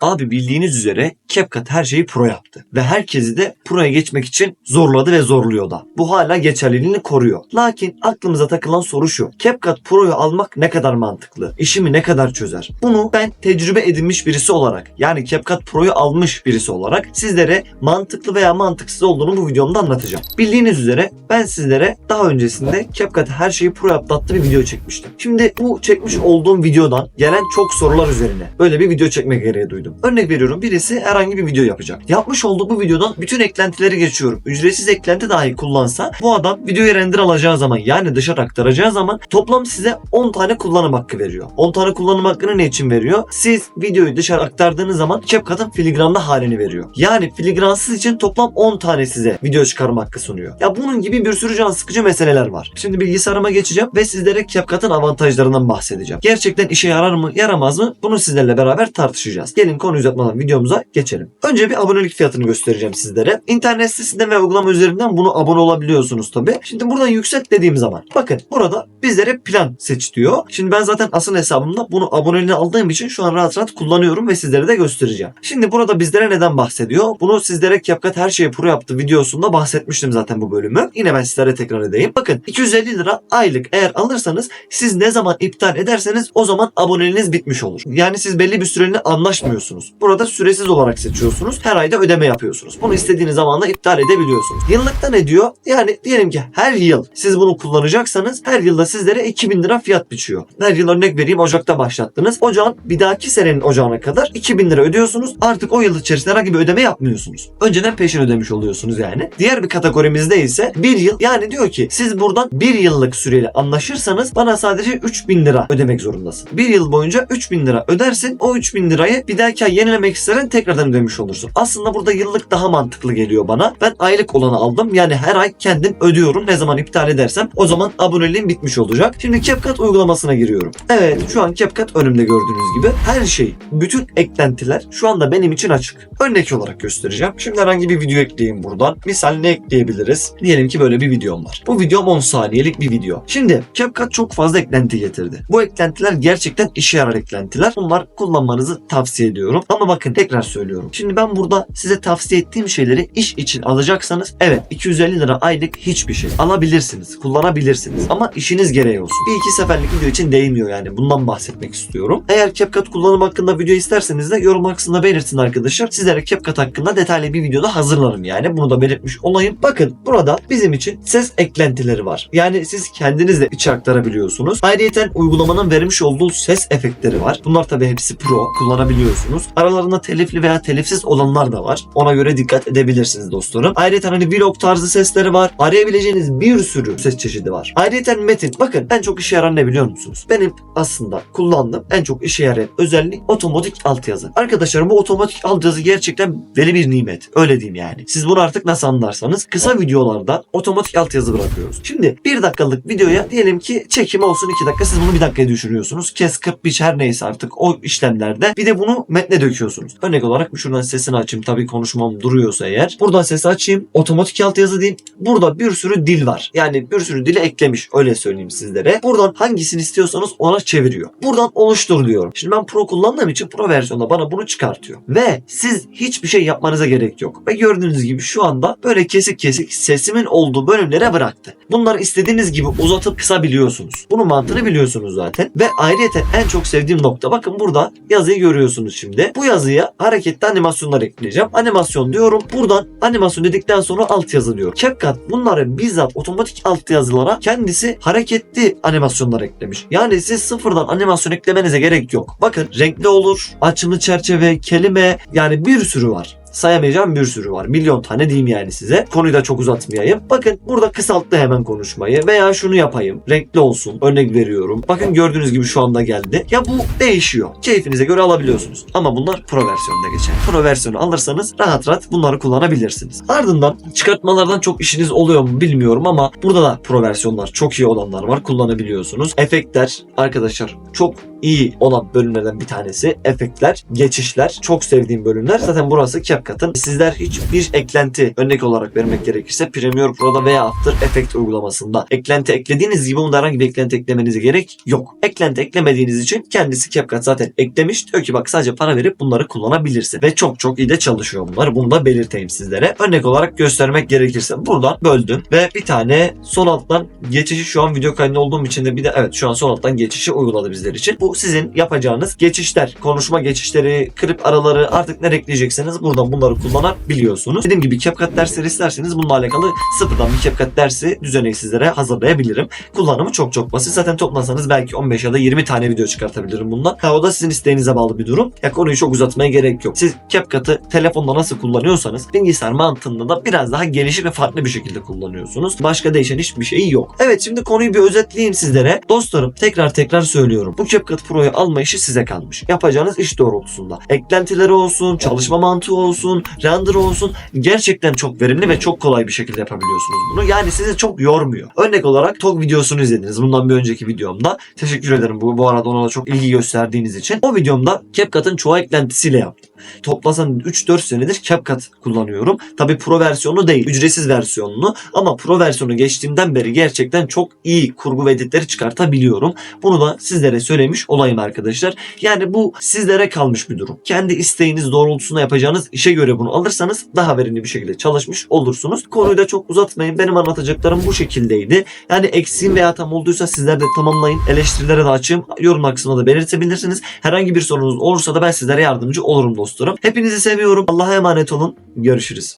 Abi bildiğiniz üzere CapCut her şeyi pro yaptı. Ve herkesi de pro'ya geçmek için zorladı ve zorluyor da. Bu hala geçerliliğini koruyor. Lakin aklımıza takılan soru şu. CapCut Pro'yu almak ne kadar mantıklı? İşimi ne kadar çözer? Bunu ben tecrübe edinmiş birisi olarak yani CapCut Pro'yu almış birisi olarak sizlere mantıklı veya mantıksız olduğunu bu videomda anlatacağım. Bildiğiniz üzere ben sizlere daha öncesinde CapCut her şeyi pro yaptı bir video çekmiştim. Şimdi bu çekmiş olduğum videodan gelen çok sorular üzerine böyle bir video çekme gereği duydum. Örnek veriyorum birisi herhangi bir video yapacak. Yapmış olduğu bu videodan bütün eklentileri geçiyorum. Ücretsiz eklenti dahi kullansa bu adam videoyu render alacağı zaman yani dışarı aktaracağı zaman toplam size 10 tane kullanım hakkı veriyor. 10 tane kullanım hakkını ne için veriyor? Siz videoyu dışarı aktardığınız zaman CapCut'ın filigranlı halini veriyor. Yani filigransız için toplam 10 tane size video çıkarma hakkı sunuyor. Ya bunun gibi bir sürü can sıkıcı meseleler var. Şimdi bilgisayarıma geçeceğim ve sizlere CapCut'ın avantajlarından bahsedeceğim. Gerçekten işe yarar mı yaramaz mı? Bunu sizlerle beraber tartışacağız. Gelin konu uzatmadan videomuza geçelim. Önce bir abonelik fiyatını göstereceğim sizlere. İnternet sitesinden ve uygulama üzerinden bunu abone olabiliyorsunuz tabi. Şimdi buradan yükselt dediğim zaman bakın burada bizlere plan seç diyor. Şimdi ben zaten asıl hesabımda bunu aboneliğini aldığım için şu an rahat rahat kullanıyorum ve sizlere de göstereceğim. Şimdi burada bizlere neden bahsediyor? Bunu sizlere CapCut her şeyi pro yaptı videosunda bahsetmiştim zaten bu bölümü. Yine ben sizlere tekrar edeyim. Bakın 250 lira aylık eğer alırsanız siz ne zaman iptal ederseniz o zaman aboneliğiniz bitmiş olur. Yani siz belli bir süreliğine anlaşmıyorsunuz. Burada süresiz olarak seçiyorsunuz. Her ayda ödeme yapıyorsunuz. Bunu istediğiniz zaman da iptal edebiliyorsunuz. Yıllıkta ne diyor? Yani diyelim ki her yıl siz bunu kullanacaksanız her yılda sizlere 2000 lira fiyat biçiyor. Her yıl örnek vereyim Ocak'ta başlattınız. Ocağın bir dahaki senenin Ocağına kadar 2000 lira ödüyorsunuz. Artık o yıl içerisinde herhangi bir ödeme yapmıyorsunuz. Önceden peşin ödemiş oluyorsunuz yani. Diğer bir kategorimizde ise bir yıl yani diyor ki siz buradan bir yıllık süreyle anlaşırsanız bana sadece 3000 lira ödemek zorundasın. Bir yıl boyunca 3000 lira ödersin. O 3000 lirayı bir dahaki ay yenilemek isteyen tekrardan ödemiş olursun. Aslında burada yıllık daha mantıklı geliyor bana. Ben aylık olanı aldım. Yani her ay kendim ödüyorum. Ne zaman iptal edersem o zaman aboneliğim bitmiş olacak. Şimdi CapCut uygulamasına giriyorum. Evet şu an CapCut önümde gördüğünüz gibi. Her şey, bütün eklentiler şu anda benim için açık. Örnek olarak göstereceğim. Şimdi herhangi bir video ekleyeyim buradan. Misal ne ekleyebiliriz? Diyelim ki böyle bir videom var. Bu videom 10 saniyelik bir video. Şimdi CapCut çok fazla eklenti getirdi. Bu eklentiler gerçekten işe yarar eklentiler. Bunlar kullanmanızı tavsiye ediyorum. Ama bakın tekrar söylüyorum. Şimdi ben burada size tavsiye ettiğim şeyleri iş için alacaksanız evet 250 lira aylık hiçbir şey. Alabilirsiniz, kullanabilirsiniz. Ama işiniz gereği olsun. Bir iki seferlik video için değmiyor yani. Bundan bahsetmek istiyorum. Eğer CapCut kullanım hakkında video isterseniz de yorum kısmında belirtin arkadaşlar. Sizlere CapCut hakkında detaylı bir videoda hazırlarım yani. Bunu da belirtmiş olayım. Bakın burada bizim için ses eklentileri var. Yani siz kendiniz de içe aktarabiliyorsunuz. Ayrıca uygulamanın vermiş olduğu ses efektleri var. Bunlar tabii hepsi pro. Kullanabiliyorsunuz. Aralarında telifli veya telifsiz olanlar da var. Ona göre dikkat edebilirsiniz dostlarım. Ayrıca hani vlog tarzı sesleri var. Arayabileceğiniz bir sürü ses çeşidi var. Ayrıca metin. Bakın en çok işe yaran ne biliyor musunuz? Benim aslında kullandığım en çok işe yarayan özellik otomatik altyazı. Arkadaşlar bu otomatik altyazı gerçekten veli bir nimet. Öyle diyeyim yani. Siz bunu artık nasıl anlarsanız kısa videolarda otomatik altyazı bırakıyoruz. Şimdi bir dakikalık videoya diyelim ki çekim olsun 2 dakika siz bunu bir dakikaya düşürüyorsunuz. Kes kırp biç her neyse artık o işlemlerde bir de bunu metne döküyorsunuz. Örnek olarak şuradan sesini açayım. Tabii konuşmam duruyorsa eğer. Buradan sesi açayım. Otomatik altyazı diyeyim. Burada bir sürü dil var. Yani bir sürü dili eklemiş. Öyle söyleyeyim sizlere. Buradan hangisini istiyorsanız ona çeviriyor. Buradan oluştur diyorum. Şimdi ben Pro kullandığım için Pro versiyonda bana bunu çıkartıyor. Ve siz hiçbir şey yapmanıza gerek yok. Ve gördüğünüz gibi şu anda böyle kesik kesik sesimin olduğu bölümlere bıraktı. Bunları istediğiniz gibi uzatıp kısabiliyorsunuz. Bunun mantığını biliyorsunuz zaten. Ve ayrıca en çok sevdiğim nokta bakın burada yazıyı görüyorsunuz şimdi. Bu yazıya animasyonlar ekleyeceğim. Animasyon diyorum. Buradan animasyon dedikten sonra altyazı diyor. CapCut bunları bizzat otomatik altyazılara kendisi hareketli animasyonlar eklemiş. Yani siz sıfırdan animasyon eklemenize gerek yok. Bakın renkli olur, açılı çerçeve, kelime yani bir sürü var sayamayacağım bir sürü var. Milyon tane diyeyim yani size. Konuyu da çok uzatmayayım. Bakın burada kısalttı hemen konuşmayı veya şunu yapayım. Renkli olsun. Örnek veriyorum. Bakın gördüğünüz gibi şu anda geldi. Ya bu değişiyor. Keyfinize göre alabiliyorsunuz. Ama bunlar pro versiyonda geçer. Pro versiyonu alırsanız rahat rahat bunları kullanabilirsiniz. Ardından çıkartmalardan çok işiniz oluyor mu bilmiyorum ama burada da pro versiyonlar çok iyi olanlar var. Kullanabiliyorsunuz. Efektler arkadaşlar çok iyi olan bölümlerden bir tanesi. Efektler, geçişler. Çok sevdiğim bölümler. Zaten burası CapCut'ın. Sizler hiçbir eklenti örnek olarak vermek gerekirse Premiere Pro'da veya After Effects uygulamasında eklenti eklediğiniz gibi bunda herhangi bir eklenti eklemenize gerek yok. Eklenti eklemediğiniz için kendisi CapCut zaten eklemiş. Diyor ki bak sadece para verip bunları kullanabilirsin. Ve çok çok iyi de çalışıyor bunlar. Bunu da belirteyim sizlere. Örnek olarak göstermek gerekirse buradan böldüm ve bir tane sol alttan geçişi şu an video kaydında olduğum için de bir de evet şu an sol alttan geçişi uyguladı bizler için. Bu sizin yapacağınız geçişler. Konuşma geçişleri, klip araları artık ne ekleyecekseniz buradan bunları kullanabiliyorsunuz. Dediğim gibi CapCut dersleri isterseniz bununla alakalı sıfırdan bir CapCut dersi düzeneyi sizlere hazırlayabilirim. Kullanımı çok çok basit. Zaten toplasanız belki 15 ya da 20 tane video çıkartabilirim bundan. Ha o da sizin isteğinize bağlı bir durum. Ya konuyu çok uzatmaya gerek yok. Siz CapCut'ı telefonda nasıl kullanıyorsanız bilgisayar mantığında da biraz daha gelişik ve farklı bir şekilde kullanıyorsunuz. Başka değişen hiçbir şey yok. Evet şimdi konuyu bir özetleyeyim sizlere. Dostlarım tekrar tekrar söylüyorum. Bu CapCut Pro'yu alma işi size kalmış. Yapacağınız iş doğrultusunda. Eklentileri olsun, çalışma mantığı olsun, render olsun gerçekten çok verimli ve çok kolay bir şekilde yapabiliyorsunuz bunu. Yani sizi çok yormuyor. Örnek olarak TOG videosunu izlediniz. Bundan bir önceki videomda. Teşekkür ederim bu, bu arada ona da çok ilgi gösterdiğiniz için. O videomda CapCut'ın çoğu eklentisiyle yaptım. Toplasan 3-4 senedir CapCut kullanıyorum. Tabi Pro versiyonu değil, ücretsiz versiyonunu ama Pro versiyonu geçtiğimden beri gerçekten çok iyi kurgu ve editleri çıkartabiliyorum. Bunu da sizlere söylemiş olayım arkadaşlar. Yani bu sizlere kalmış bir durum. Kendi isteğiniz doğrultusunda yapacağınız işe göre bunu alırsanız daha verimli bir şekilde çalışmış olursunuz. Konuyu da çok uzatmayın. Benim anlatacaklarım bu şekildeydi. Yani eksiğim veya tam olduysa sizler de tamamlayın. Eleştirilere de açığım. Yorum kısmına da belirtebilirsiniz. Herhangi bir sorunuz olursa da ben sizlere yardımcı olurum dostlarım. Hepinizi seviyorum. Allah'a emanet olun. Görüşürüz.